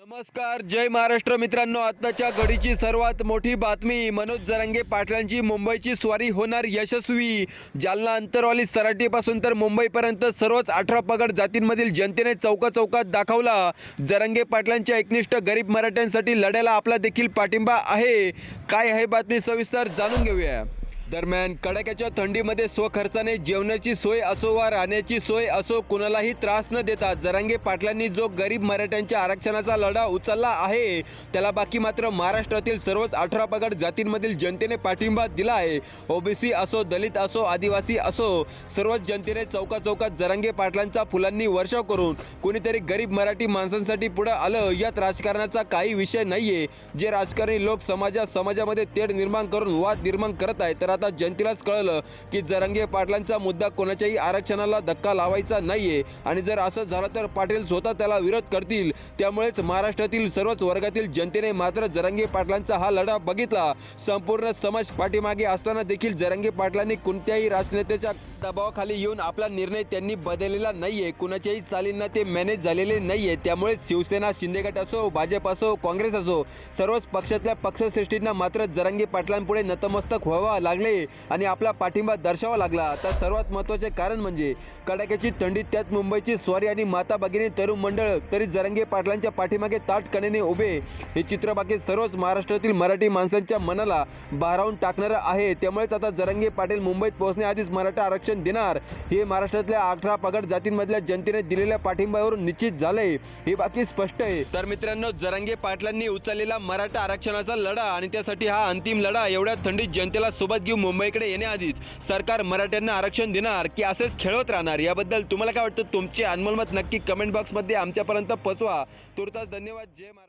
नमस्कार जय महाराष्ट्र मित्रांनो. आत्ताच्या घडीची सर्वात मोठी बातमी मनोज जरांगे पाटलांची मुंबईची स्वारी होणार यशस्वी. जालना अंतरवाली सराटीपासून तर मुंबईपर्यंत सर्वच अठरा पगड जातींमधील जनतेने चौका चौकात दाखवला. जरांगे पाटलांच्या एकनिष्ठ गरीब मराठ्यांसाठी लढ्याला आपला देखील पाठिंबा आहे. काय आहे बातमी सविस्तर जाणून घेऊया. दरम्यान कडाक्याच्या थंडीमध्ये स्वखर्चाने जेवणाची सोय असो वा राहण्याची सोय असो कुणालाही त्रास न देता जरांगे पाटलांनी जो गरीब मराठ्यांच्या आरक्षणाचा लढा उचलला आहे त्याला बाकी मात्र महाराष्ट्रातील सर्वच अठरा पगड जातींमधील जनतेने पाठिंबा दिला आहे. ओबीसी असो दलित असो आदिवासी असो सर्वच जनतेने चौका चौकात जरांगे पाटलांचा फुलांनी वर्षाव करून कोणीतरी गरीब मराठी माणसांसाठी पुढं आलं यात राजकारणाचा काही विषय नाहीये. जे राजकारणी लोक समाजा समाजामध्ये तेढ निर्माण करून वाद निर्माण करत आहेत तर आता जनतेलाच कळलं की जरांगे पाटलांचा मुद्दा कोणाच्याही आरक्षणाला धक्का लावायचा नाहीये. आणि जर असं झालं तर पाटील स्वतः त्याला विरोध करतील. त्यामुळेच महाराष्ट्रातील सर्वच वर्गातील जनतेने मात्र जरांगे पाटलांचा हा लढा बघितला. संपूर्ण समाज पाठीमागे असताना देखील जरांगे पाटलांनी कोणत्याही राजनेत्याच्या दबावाखाली येऊन आपला निर्णय त्यांनी बदललेला नाहीये. कुणाच्याही चालींना ते मॅनेज झालेले नाहीये. त्यामुळे शिवसेना शिंदेगट असो भाजप असो काँग्रेस असो सर्वच पक्षातल्या पक्षश्रेष्ठींना मात्र जरांगे पाटलांपुढे नतमस्तक व्हावा लागले. आणि आपला पाठिंबा दर्शावा लागला. तर सर्वात महत्त्वाचे कारण म्हणजे कडाक्याची थंडी त्यात मुंबईची स्वारी आणि माता भगिनी तरुण मंडळ तरी जरंगे पाटलांच्या पाठीमागे ताटकण्याने उभे. हे चित्र बाकी सर्वच महाराष्ट्रातील मराठी माणसांच्या मनाला भारावून टाकणारं आहे. त्यामुळेच आता जरंगे पाटील मुंबईत पोहोचण्याआधीच मराठा आरक्षण देणार. हे महाराष्ट्रातल्या अठरा पगड जातींमधल्या जनतेने दिलेल्या पाठिंब्यावरून निश्चित झालंय. हे बाकी स्पष्ट आहे. तर मित्रांनो जरंगे पाटलांनी उचललेला मराठा आरक्षणाचा लढा आणि त्यासाठी हा अंतिम लढा. एवढ्या थंडीत जनतेला सोबत घेऊन मुंबईकडे येण्याआधीच सरकार मराठ्यांना आरक्षण देणार की असेच खेळवत राहणार? याबद्दल तुम्हाला काय वाटतं? तुमचे अनमोल मत नक्की कमेंट बॉक्समध्ये आमच्यापर्यंत पोचवा. तुर्तास धन्यवाद. जय महाराष्ट्र.